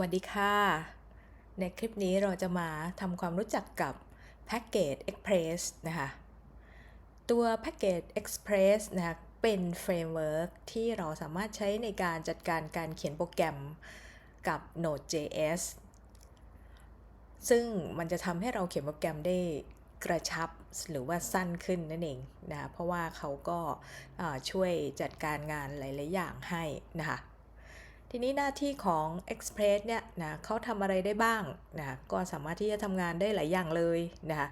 วัสดีค่ะ ในคลิปนี้เราจะมาทำความรู้จักกับ Package Express นะคะตัว Package Express นะคะเป็นเฟรมเวิร์กที่เราสามารถใช้ในการจัดการการเขียนโปรแกรมกับ Node.js ซึ่งมันจะทำให้เราเขียนโปรแกรมได้กระชับหรือว่าสั้นขึ้นนั่นเองนะเพราะว่าเขาก็ช่วยจัดการงานหลาย ๆ อย่างให้นะคะ ทีนี้หน้าที่ของ Express เนี่ยนะเขาทำอะไรได้บ้างนะก็สามารถที่จะทำงานได้หลายอย่างเลยนะคะ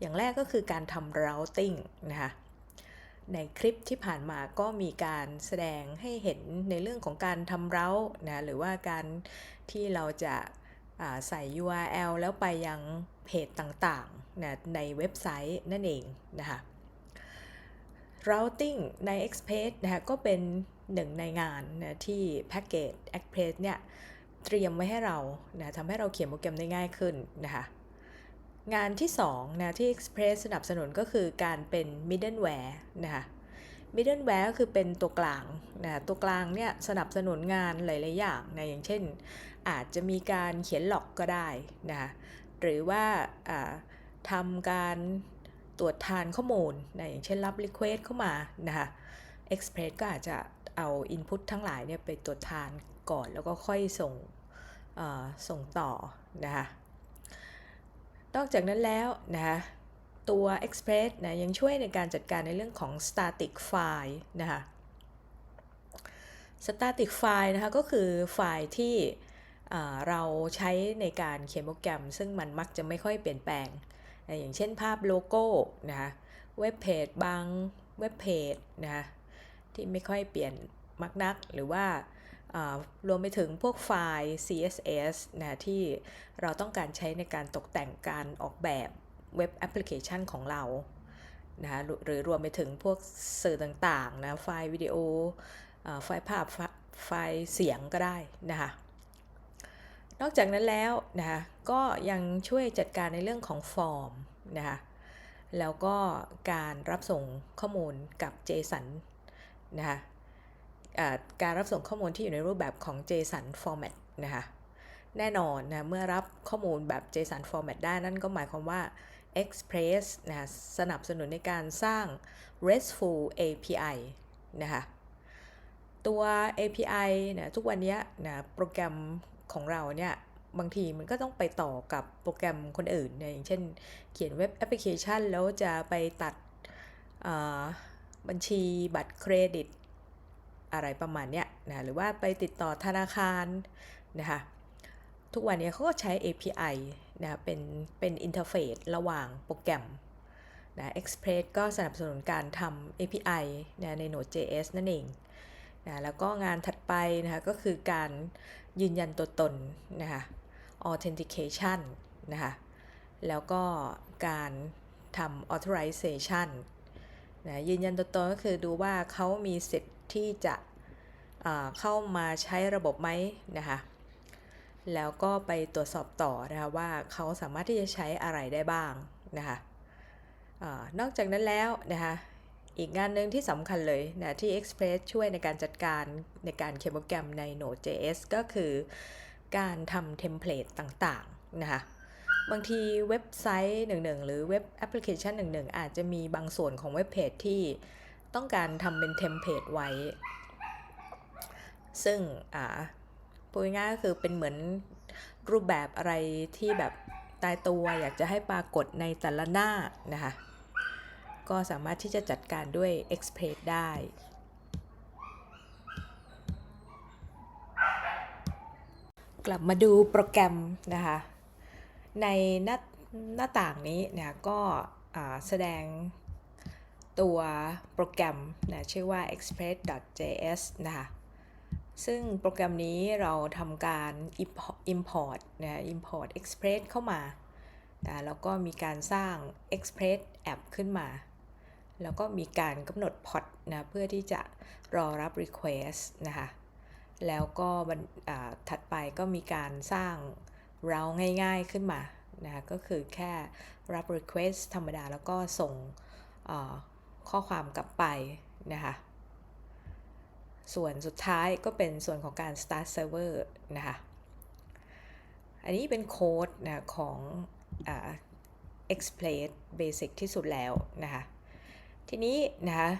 อย่างแรกก็คือการทำ routing นะคะในคลิปที่ผ่านมาก็มีการแสดงให้เห็นในเรื่องของการทำ route นะหรือว่าการที่เราจะาใส่ URL แล้วไปยังเพจต่างๆนะในเว็บไซต์นั่นเองนะคะ routing ใน Express นะคะก็เป็น หนึ่งในงานนะที่ Package Express เนี่ยเตรียมไว้ให้เรานะทำให้เราเขียนโปรแกรมได้ง่ายขึ้นนะคะงานที่2นะที่ Express สนับสนุนก็คือการเป็น middleware นะคะ middleware ก็คือเป็นตัวกลางนะตัวกลางเนี่ยสนับสนุนงานหลาย ๆ อย่างนะอย่างเช่น อาจจะมีการเขียนหลอกก็ได้นะคะหรือว่าอ่าทำการตรวจทานข้อมูลนะอย่างเช่นรับ Request เข้ามานะคะ Express ก็อาจจะ เอา Input ทั้งหลายเนี่ยไปตรวจทานก่อนแล้วก็ค่อยส่งส่งต่อนะคะนอกจากนั้นแล้วนะคะตัว Express นะยังช่วยในการจัดการในเรื่องของ static file นะคะ static file นะคะก็คือไฟล์ที่เราใช้ในการเขียนโปรแกรม ซึ่งมันมักจะไม่ค่อยเปลี่ยนแปลงนะอย่างเช่นภาพโลโก้นะคะเว็บเพจบางเว็บเพจนะคะ ที่ไม่ค่อยเปลี่ยนมักนัก หรือว่ารวมไปถึงพวกไฟล์ CSS นะที่เราต้องการใช้ในการตกแต่งการออกแบบเว็บแอปพลิเคชันของเรานะคะหรือรวมไปถึงพวกสื่อต่างๆนะไฟล์วิดีโอไฟล์ภาพไฟไฟล์เสียงก็ได้นะคะนอกจากนั้นแล้วนะคะก็ยังช่วยจัดการในเรื่องของฟอร์มนะคะแล้วก็การรับส่งข้อมูลกับ JSON นะคะการรับส่งข้อมูลที่อยู่ในรูปแบบของ JSON format นะคะแน่นอนนะเมื่อรับข้อมูลแบบ JSON format ได้นั่นก็หมายความว่า Express นะสนับสนุนในการสร้าง RESTful API นะคะตัว API นะทุกวันนี้นะโปรแกรมของเราเนี่ยบางทีมันก็ต้องไปต่อกับโปรแกรมคนอื่นนะอย่างเช่นเขียนเว็บแอปพลิเคชันแล้วจะไปตัด บัญชีบัตรเครดิต อะไรประมาณเนี้ยนะหรือว่าไปติดต่อธนาคารนะคะทุกวันนี้เขาก็ใช้ API นะเป็นเป็นอินเทอร์เฟซระหว่างโปรแกรมนะ Express ก็สนับสนุนการทำ API นะใน Node.js นั่นเองนะแล้วก็งานถัดไปนะคะก็คือการยืนยันตัวตนนะคะ authentication นะคะแล้วก็การทำ authorization นะยืนยันตัวตนก็คือดูว่าเขามีสิทธิ์ที่จะเข้ามาใช้ระบบไหมนะคะแล้วก็ไปตรวจสอบต่อนะคะว่าเขาสามารถที่จะใช้อะไรได้บ้างนะคะอนอกจากนั้นแล้วนะคะอีกงานหนึ่งที่สำคัญเลยนะที่ Express ช่วยในการจัดการในการเขียนโปรแกรมใน Node.js ก็คือการทำเทมเพลตต่างๆนะคะ บางทีเว็บไซต์หนึ่งๆหรือเว็บแอปพลิเคชันหนึ่งๆอาจจะมีบางส่วนของเว็บเพจที่ต้องการทำเป็นเทมเพลตไว้ ซึ่งอ่าพูดง่ายก็คือเป็นเหมือนรูปแบบอะไรที่แบบตายตัวอยากจะให้ปรากฏในแต่ละหน้านะคะ ก็สามารถที่จะจัดการด้วย Express ได้กลับมาดูโปรแกรมนะคะ ในหน้าหน้าต่างนี้เนะก็แสดงตัวโปรแกรมนะชื่อว่า express.js นะคะซึ่งโปรแกรมนี้เราทำการ import นะ import express เข้ามานะแล้วก็มีการสร้าง express app ขึ้นมา แล้วก็มีการกำหนดพอร์ตนะเพื่อที่จะรอรับ request นะคะแล้วก็บันอ่าถัดไปก็มีการสร้าง เราง่ายๆขึ้นมานะคะก็คือแค่รับ request ธรรมดาแล้วก็ส่งข้อความกลับไปนะคะส่วนสุดท้ายก็เป็นส่วนของการ start server นะคะ อันนี้เป็นโค้ดนะของอ Express Basic ที่สุดแล้วนะคะ ทีนี้นะคะ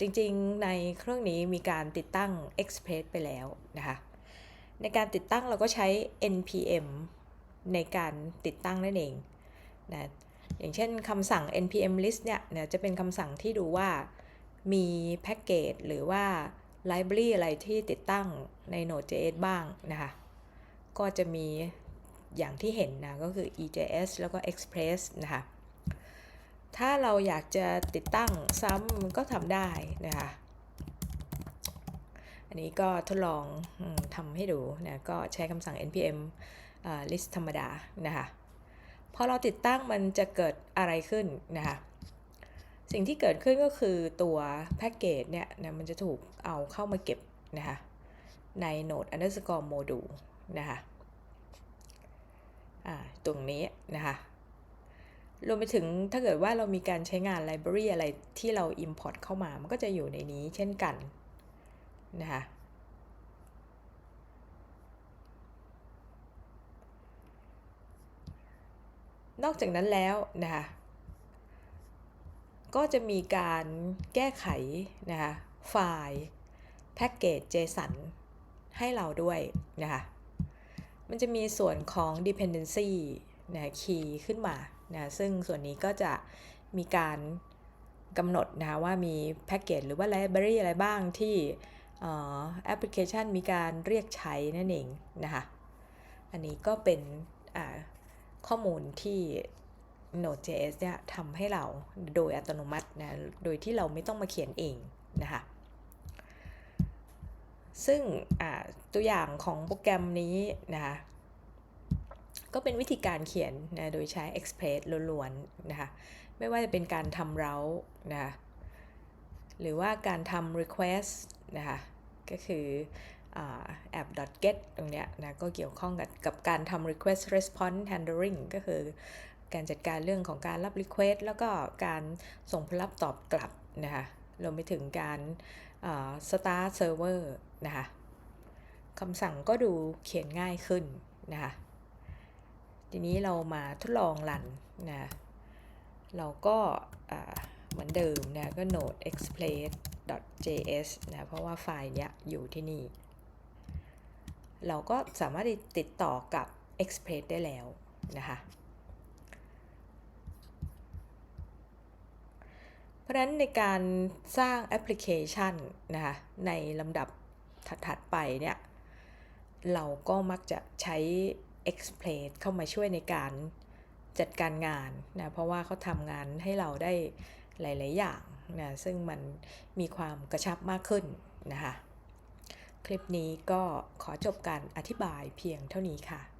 จริงๆในเครื่องนี้มีการติดตั้ง Express ไปแล้วนะคะ ในการติดตั้งเราก็ใช้ npm ในการติดตั้งนั่นเองนะอย่างเช่นคำสั่ง npm list เนี่ยนะจะเป็นคำสั่งที่ดูว่ามีแพ็กเกจหรือว่า library อะไรที่ติดตั้งใน Node.js บ้างนะคะ ก็จะมีอย่างที่เห็นนะก็คือ EJS แล้วก็ Express นะคะ ถ้าเราอยากจะติดตั้งซ้ำก็ทำได้นะคะ อันนี้ก็ทดลองทำให้ดูนะก็ใช้คำสั่ง npm list ธรรมดานะคะพอเราติดตั้งมันจะเกิดอะไรขึ้นนะคะสิ่งที่เกิดขึ้นก็คือตัวแพ็กเกจเนี่ยนะมันจะถูกเอาเข้ามาเก็บนะคะใน node underscore module นะคะตรงนี้นะคะรวมไปถึงถ้าเกิดว่าเรามีการใช้งาน library อะไรที่เรา import เข้ามา มันก็จะอยู่ในนี้เช่นกัน นะคะนอกจากนั้นแล้วนะคะก็จะมีการแก้ไขนะคะไฟล์แพ็กเกจ JSON ให้เราด้วยนะคะมันจะมีส่วนของ dependency นะ key ขึ้นมานะซึ่งส่วนนี้ก็จะมีการกำหนดนะคะว่ามีแพ็กเกจหรือว่า library อะไรบ้างที่ แอปพลิเคชันมีการเรียกใช้นั่นเองนะคะ อันนี้ก็เป็นข้อมูลที่ Node.js เนี่ยทำให้เราโดยอัตโนมัตินะ โดยที่เราไม่ต้องมาเขียนเองนะคะ ซึ่งตัวอย่างของโปรแกรมนี้นะคะ ก็เป็นวิธีการเขียนนะโดยใช้ Express ล้วนๆนะคะ ไม่ว่าจะเป็นการทำ route นะคะ หรือว่าการทำ request นะคะ ก็คือแอป .get ตรงเนี้ยนะก็เกี่ยวข้องกับกับการทำ request response handling ก็คือการจัดการเรื่องของการรับ request แล้วก็การส่งผลลัพธ์ตอบกลับนะคะรวมไปถึงการ start server นะคะคำสั่งก็ดูเขียนง่ายขึ้นนะคะทีนี้เรามาทดลองรันนะเราก็เหมือนเดิมนะก็ node .js นะเพราะว่าไฟล์เนี้ยอยู่ที่นี่ เราก็สามารถติดต่อกับ Express ได้แล้วนะคะเพราะฉะนั้นในการสร้างแอปพลิเคชันนะคะในลำดับถัดๆไปเนี่ย เราก็มักจะใช้ Express เข้ามาช่วยในการจัดการงานนะเพราะว่าเขาทำงานให้เราได้ หลาย ๆ อย่างนะซึ่งมันมีความกระชับมากขึ้นนะคะ คลิปนี้ก็ขอจบการอธิบายเพียงเท่านี้ค่ะ